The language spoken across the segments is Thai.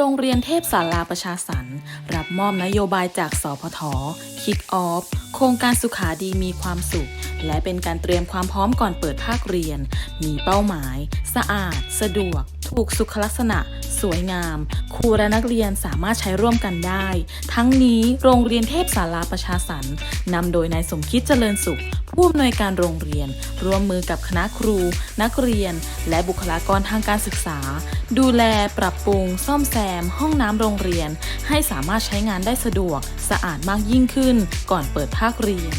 โรงเรียนเทพศาลาประชาสรรค์รับมอบนโยบายจากสพท Kick Off โครงการสุขาดีมีความสุข และเป็นการเตรียมความพร้อมก่อนเปิดภาคเรียน มีเป้าหมาย สะอาด สะดวก ถูกสุขลักษณะ สวยงาม ครูและนักเรียนสามารถใช้ร่วมกันได้ ทั้งนี้โรงเรียนเทพศาลาประชาสรรค์นำโดยนายสมคิดเจริญสุข ผู้อำนวยการโรงเรียน ร่วมมือกับคณะครู นักเรียน และบุคลากรทางการศึกษา ดูแลปรับปรุง ซ่อมแซม ห้องน้ำโรงเรียน ให้สามารถใช้งานได้สะดวก สะอาดมากยิ่งขึ้น ก่อนเปิดภาคเรียน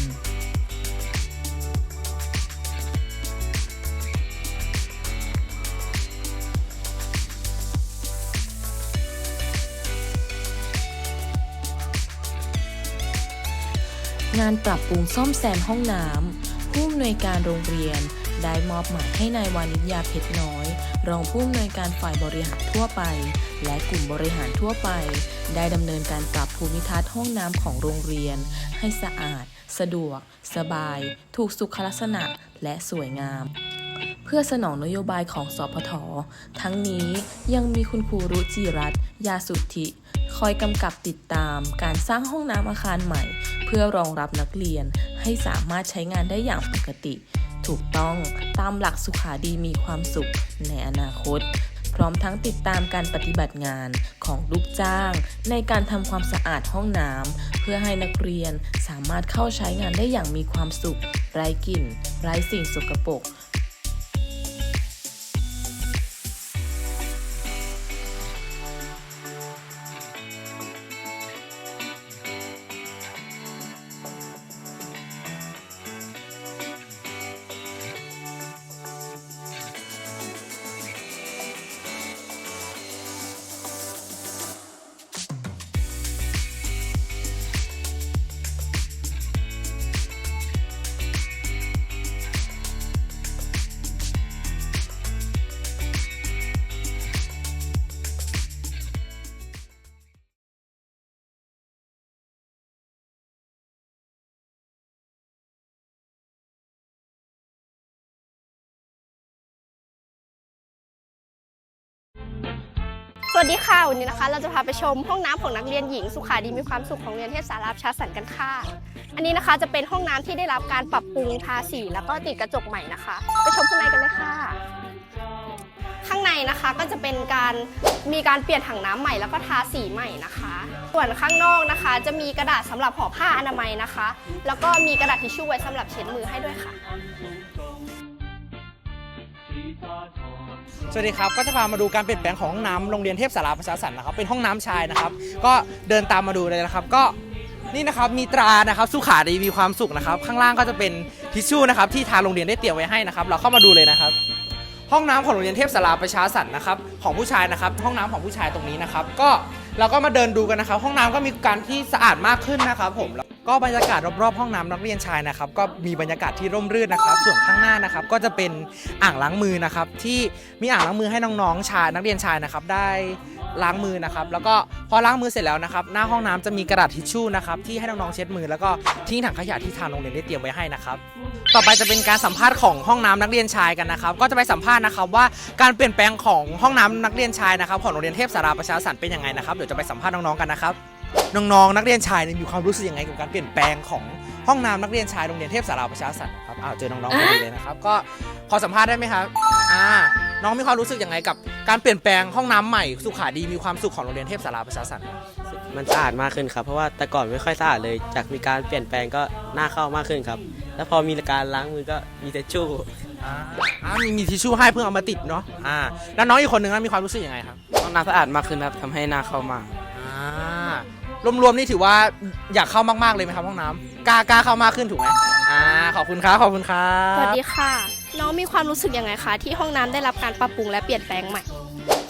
งานปรับปรุงซ่อมแซมห้องน้ำผู้อำนวยการโรงเรียน ได้มอบหมายให้นายวานิชยาเพชรน้อย รองผู้อำนวยการฝ่ายบริหารทั่วไป และกลุ่มบริหารทั่วไป ได้ดำเนินการปรับภูมิทัศน์ห้องน้ำของโรงเรียน ให้สะอาด สะดวก สบาย ถูกสุขลักษณะ และสวยงามเพื่อสนองนโยบายของสพท ทั้งนี้ยังมีคุณครูรุจิรัตยาสุทธิ คอยกำกับติดตามการสร้างห้องน้ำอาคารใหม่ พื่อรองรับนักเรียนให้สามารถใช้งานได้อย่างปกติ ถูกต้องตามหลักสุขาดีมีความสุขในอนาคต พร้อมทั้งติดตามการปฏิบัติงานของลูกจ้าง ในการทำความสะอาดห้องน้ำเพื่อให้นักเรียนสามารถเข้าใช้งานได้อย่างมีความสุข ไร้กลิ่น ไร้สิ่งสกปรก วัสดีค่ะ วันนี้นะคะ เราจะพาไปชมห้องน้ำของนักเรียนหญิง สุขาดีมีความสุขของโรงเรียนเทพสาราชาสันกันค่ะ อันนี้นะคะจะเป็นห้องน้ำที่ได้รับการปรับปรุงทาสีแล้วก็ติดกระจกใหม่นะคะ ไปชมข้างในกันเลยค่ะ ข้างในนะคะก็จะเป็นการมีการเปลี่ยนถังน้ำใหม่แล้วก็ทาสีใหม่นะคะ ส่วนข้างนอกนะคะ จะมีกระดาษสำหรับห่อผ้าอนามัยนะคะ แล้วก็มีกระดาษทิชชู่ไว้สำหรับเช็ดมือให้ด้วยค่ะ สวัสดีครับ ก็จะพามาดูการเปลี่ยนแปลงของห้องน้ำโรงเรียนเทพสาราประชาสรรค์นะครับ เป็นห้องน้ำชายนะครับ ก็เดินตามมาดูเลยนะครับ ก็นี่นะครับมีตรานะครับ สุขาดีมีความสุขนะครับ ข้างล่างก็จะเป็นทิชชู่นะครับที่ทางโรงเรียนได้เตรียมไว้ให้นะครับ เราเข้ามาดูเลยนะครับ ห้องน้ำของโรงเรียนเทพสาราประชาสรรค์นะครับของผู้ชายนะครับ ห้องน้ำของผู้ชายตรงนี้นะครับ ก็ เราก็มาเดินดูกันนะครับ ห้องน้ำก็มีการที่สะอาดมากขึ้นนะครับผมแล้วก็บรรยากาศรอบๆห้องน้ำนักเรียนชายนะครับ ก็มีบรรยากาศที่ร่มรื่นนะครับ ส่วนข้างหน้านะครับ ก็จะเป็นอ่างล้างมือนะครับ ที่มีอ่างล้างมือให้น้องๆชายนักเรียนชายนะครับได้ ล้างมือนะครับ แล้วก็พอล้างมือเสร็จแล้วนะครับ หน้าห้องน้ำจะมีกระดาษทิชชู่นะครับที่ให้น้องๆเช็ดมือ แล้วก็ทิ้งถังขยะที่ทางโรงเรียนได้เตรียมไว้ให้นะครับ ต่อไปจะเป็นการสัมภาษณ์ของห้องน้ำนักเรียนชายกันนะครับ ก็จะไปสัมภาษณ์นะครับว่าการเปลี่ยนแปลงของห้องน้ำนักเรียนชายนะครับของโรงเรียนเทพสาราประชาสันเป็นยังไงนะครับ เดี๋ยวจะไปสัมภาษณ์น้องๆกันนะครับ น้องๆนักเรียนชายเนี่ยมีความรู้สึกยังไงกับการเปลี่ยนแปลงของห้องน้ำนักเรียนชายโรงเรียนเทพสาราประชาสันครับอ้าวเจอน้องๆพอดีเลยนะครับก็ขอสัมภาษณ์ได้ไหมครับอ่า น้องมีความรู้สึกยังไงกับการเปลี่ยนแปลงห้องน้ำใหม่สุขาดีมีความสุขของโรงเรียนเทพสาราประชาสันมันสะอาดมากขึ้นครับ เพราะว่าแต่ก่อนไม่ค่อยสะอาดเลย จากมีการเปลี่ยนแปลงก็น่าเข้ามากขึ้นครับ แล้วพอมีการล้างมือก็มีแต่ชู่อ่าอ่ามีมีทิชชู่ให้เพิ่งเอามาติดเนาะอ่าแล้วน้องอีกคนนึงนะมีความรู้สึกยังไงครับห้องน้ำสะอาดมากขึ้นครับทำให้น่าเข้ามากอ่ารวมๆนี่ถือว่าอยากเข้ามากๆเลยไหมครับห้องน้ำกล้ากล้าเข้ามากขึ้นถูกไหมอ่าขอบคุณครับขอบคุณครับ สวัสดีค่ะ น้องมีความรู้สึกยังไงคะที่ห้องน้ำได้รับการปรับปรุงและเปลี่ยนแปลงใหม่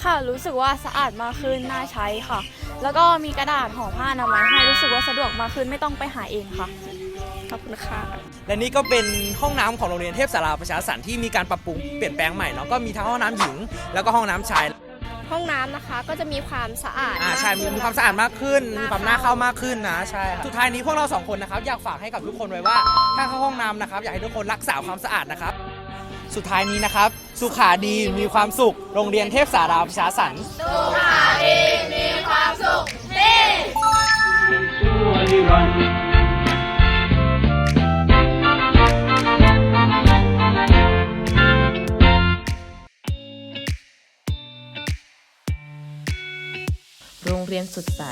ค่ะ รู้สึกว่าสะอาดมากขึ้น น่าใช้ค่ะ แล้วก็มีกระดาษห่อผ้าอนามัยให้รู้สึกว่าสะดวกมากขึ้น ไม่ต้องไปหาเองค่ะ ขอบคุณค่ะ และนี่ก็เป็นห้องน้ำของโรงเรียนเทพสาราประชาสันที่มีการปรับปรุงเปลี่ยนแปลงใหม่เนาะก็มีทั้งห้องน้ำหญิง แล้วก็ห้องน้ำชายห้องน้ำนะคะก็จะมีความสะอาดอ่าใช่มีมีความสะอาดมากขึ้นมีความน่าเข้ามากขึ้นนะใช่ครับสุดท้ายนี้พวกเราสองคนนะครับอยากฝากให้กับทุกคนไว้ว่าถ้าเข้าห้องน้ำนะครับอยากให้ทุกคนรักษาความสะอาดนะครับ สุดท้ายนี้นะครับ สุขาดีมีความสุข โรงเรียนเทพสาราประชาสันสุขาดีมีความสุขนี่โรงเรียนสุดใส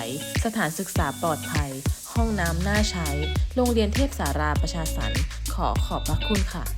สถานศึกษาปลอดภัย ห้องน้ำน่าใช้ โรงเรียนเทพสาราประชาสันขอขอบพระคุณค่ะ